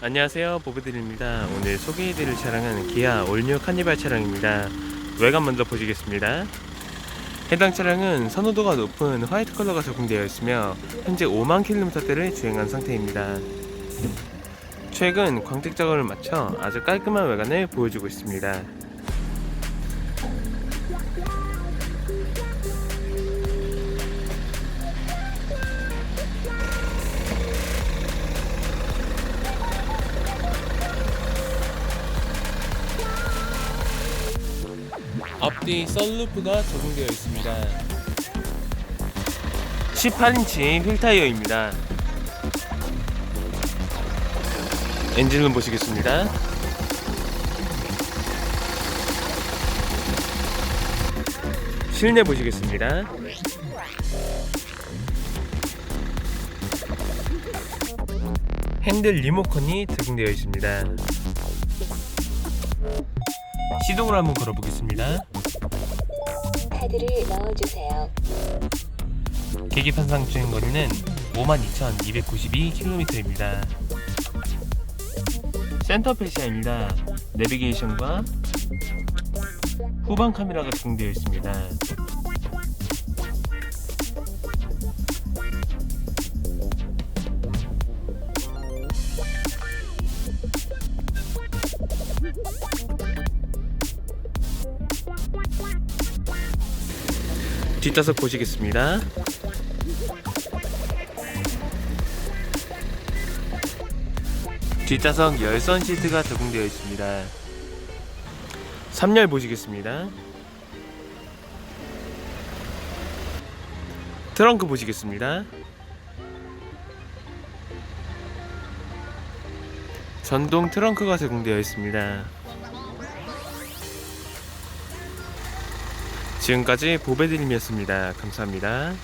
안녕하세요. 보브들입니다. 오늘 소개해드릴 차량은 기아 올뉴 카니발 차량입니다. 외관 먼저 보시겠습니다. 해당 차량은 선호도가 높은 화이트 컬러가 적용되어 있으며 현재 5만 킬로미터대를 주행한 상태입니다. 최근 광택 작업을 마쳐 아주 깔끔한 외관을 보여주고 있습니다 앞뒤 썬루프가 적용되어 있습니다. 18인치 휠 타이어입니다. 엔진룸 보시겠습니다. 실내 보시겠습니다. 핸들 리모컨이 적용되어 있습니다. 시동을 한번 걸어보겠습니다. 카드를 넣어주세요. 계기판상 주행 거리는 52,292km입니다. 센터 페시아입니다. 내비게이션과 후방 카메라가 적용되어 있습니다. 뒷좌석 보시겠습니다. 뒷좌석 열선 시트가 적용되어 있습니다. 3열 보시겠습니다. 트렁크 보시겠습니다. 전동 트렁크가 제공되어 있습니다. 지금까지 보배드림이었습니다. 감사합니다.